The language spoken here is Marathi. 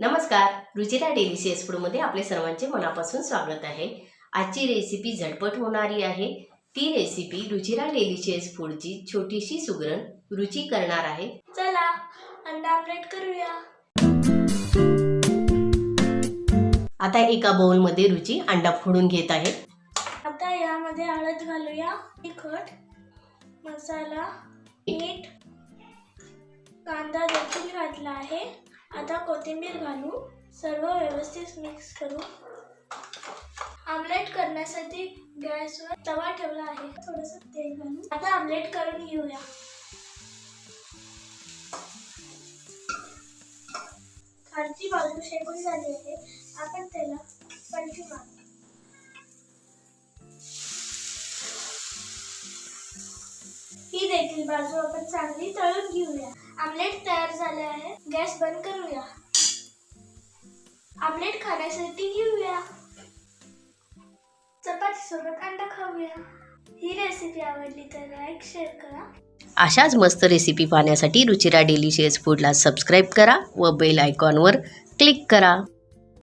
नमस्कार रुचिरा डेलिशियस फूडमध्ये आपले सर्वांचे मनापासून स्वागत आहे. आजची रेसिपी झटपट होणारी आहे. ती रेसिपी रुचिरा डेलिशियस फूडची छोटीशी सुगरण रुची करणार आहे. चला अंडा आमलेट करूया. आता एका बाउलमध्ये रुची अंडा फोडून घेत आहे. आता यामध्ये हळद घालूया तिखट मसाला मीठ कांदा देखील घातला आहे. आता कोथिंबीर घालू सर्व व्यवस्थित मिक्स करू आमलेट करण्यासाठी गॅसवर तवा ठेवला आहे. थोडंसं तेल घालू आता आमलेट करून घेऊया. खालची बाजू शेकून झाली आहे. आपण त्याला पलटी मारू. ही देखील बाजू आपण चांगली तळून घेऊया. आमलेट तयार झाले आहे. गॅस बंद करूया. आमलेट खाण्यासाठी घेऊया. चपाती सोबत अंडा खाऊया. ही रेसिपी आवडली तर लाईक शेअर करा. अशाच मस्त रेसिपी पाहण्यासाठी रुचिरा डेलिशियस फूडला सबस्क्राईब करा व बेल आयकॉनवर क्लिक करा.